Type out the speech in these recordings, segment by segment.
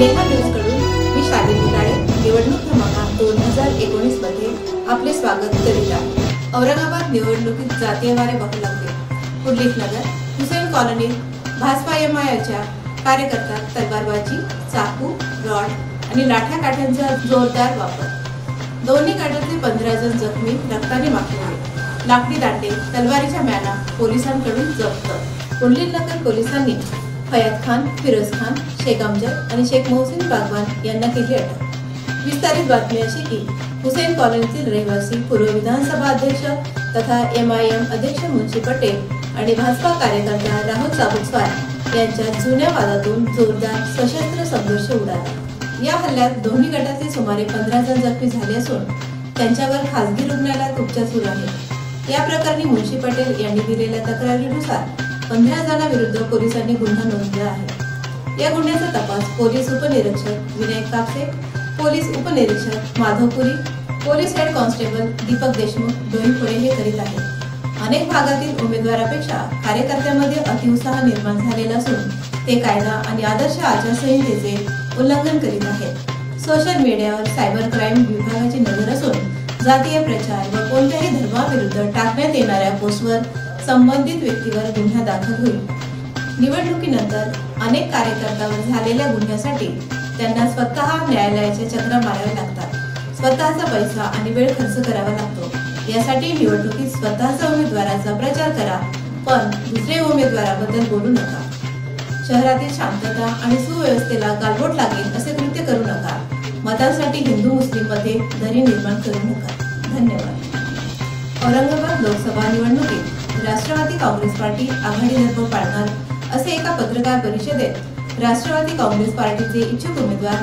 लेहा न्यूजकडून मी शालिनी काळे निवडणूक क्रमांक दोन हजार एकोणीसमध्ये आपले स्वागत करीत आहे. औरंगाबाद निवडणुकीत जातीयवारे वाहू लागले. उल्लेख नगर हुसेन कॉलनीत भाजपा एम आयच्या कार्यकर्ता तलवारबाजी चाकू रॉड आणि लाठ्या काठ्यांचा जोरदार वापर. दोन्ही काठ्यातले पंधरा जण जखमी रक्ताने माखले लाकडी दांडे तलवारीच्या मॅना पोलिसांकडून जप्त. कुंडली नगर पोलिसांनी फयाद खान फिरोज खान शेख अमजद आणि शेख मोहसिन बागवान यांना केली अटक. विस्तारित बातमी अशी की हुसेन कॉलनीतील रहिवासी पूर्व विधानसभा अध्यक्ष तथा एम आय एम अध्यक्ष मुन्शी पटेल आणि भाजपा कार्यकर्ता राहुल साबुतस्वार यांच्या जुन्या वादातून जोरदार सशस्त्र संघर्ष उडाला. या हल्ल्यात दोन्ही गटातील सुमारे पंधरा जण जखमी झाले असून त्यांच्यावर खासगी रुग्णालयात उपचार सुरू आहेत. या प्रकरणी मुन्शी पटेल यांनी दिलेल्या तक्रारीनुसार पंधरा जणांविरुद्ध पोलिसांनी गुन्हा नोंदला आहे. या गुन्ह्याचा तपास पोलीस उपनिरीक्षक विनायक कापसे पोलीस उपनिरीक्षक Madhavpuri police head constable Deepak Deshmukh Doipule हे करीत आहेत. अनेक भागातील उमेदवारापेक्षा कार्यकर्त्यांमध्ये अतिउत्साह निर्माण झालेला असून ते कायदा आणि आदर्श आचारसंहितेचे उल्लंघन करीत आहेत. सोशल मीडियावर सायबर क्राईम विभागाची नजर असून जातीय प्रचार व कोणत्याही धर्माविरुद्ध टाकण्यात येणाऱ्या पोस्टवर संबंधित व्यक्तीवर गुन्हा दाखल होईल. निवडणुकीनंतर अनेक कार्यकर्त्यावर झालेल्या गुन्ह्यासाठी त्यांना स्वतः न्यायालयाच्या चक्र माराव्या लागतात. स्वतःचा पैसा आणि वेळ खर्च करावा लागतो. यासाठी निवडणुकीत स्वतःचा उमेदवाराचा प्रचार करा पण दुसऱ्या उमेदवाराबद्दल बोलू नका. शहरातील शांतता आणि सुव्यवस्थेला गालबोट लागेल असे कृत्य करू नका. मतांसाठी हिंदू मुस्लिममध्ये दरी निर्माण करू नका. धन्यवाद. औरंगाबाद लोकसभा निवडणुकीत राष्ट्रवादी काँग्रेस पार्टी आघाडी धर्म पाळणार असे एका पत्रकार परिषदेत राष्ट्रवादी काँग्रेस पार्टीचे इच्छुक उमेदवार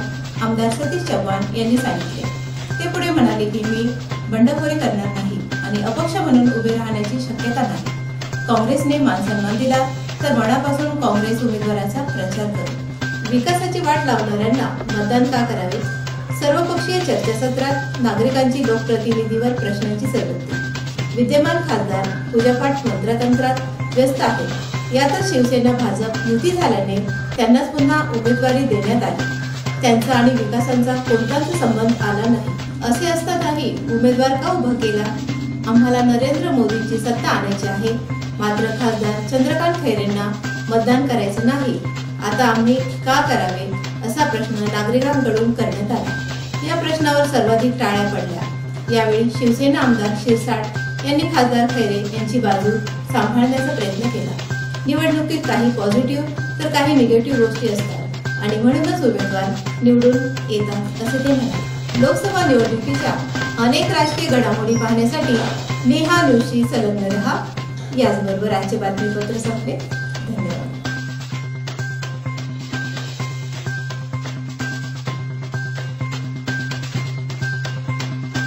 आमदार सतीश चव्हाण यांनी सांगितले. ते पुढे म्हणाले की मी बंडखोरी करणार नाही आणि अपक्ष म्हणून उभे राहण्याची शक्यता नाही. काँग्रेसने मानसन्मान दिला तर मनापासून काँग्रेस उमेदवाराचा प्रचार करू. विकासाची वाट लावणाऱ्यांना मतदान का करावे? सर्वपक्षीय चर्चासत्रात नागरिकांची लोकप्रतिनिधीवर प्रश्नांची सरबत्ती. विद्यमान खासदार पूजापाठ मंत्रतंत्रात व्यस्त आहेत यातच शिवसेना भाजप युती झाल्याने त्यांनाच पुन्हा उमेदवारी देण्यात आली. त्यांचा आणि विकासांचा कोणताच संबंध आला नाही. असे असतानाही उमेदवार का उभा केला? आम्हाला नरेंद्र मोदींची सत्ता आणायची आहे. मात्र खासदार चंद्रकांत खैरेंना मतदान करायचं नाही. आता आम्ही का करावे असा प्रश्न नागरिकांकडून करण्यात आला. या प्रश्नावर सर्वाधिक टाळ्या पडल्या. यावेळी शिवसेना आमदार शिरसाट यांनी खासदार खैरे यांची बाजू सांभाळण्याचा प्रयत्न केला. निवडणुकीत काही पॉझिटिव्ह तर काही निगेटिव्ह गोष्टी असतात. आणि म्हणूनच उमेदवार निवडून येतात असे ते म्हणाले. लोकसभा निवडणुकीच्या अनेक राजकीय घडामोडी पाहण्यासाठी नेहा जोशी संलग्न रहा याचबरोबर आजचे बातमीपत्र संपले.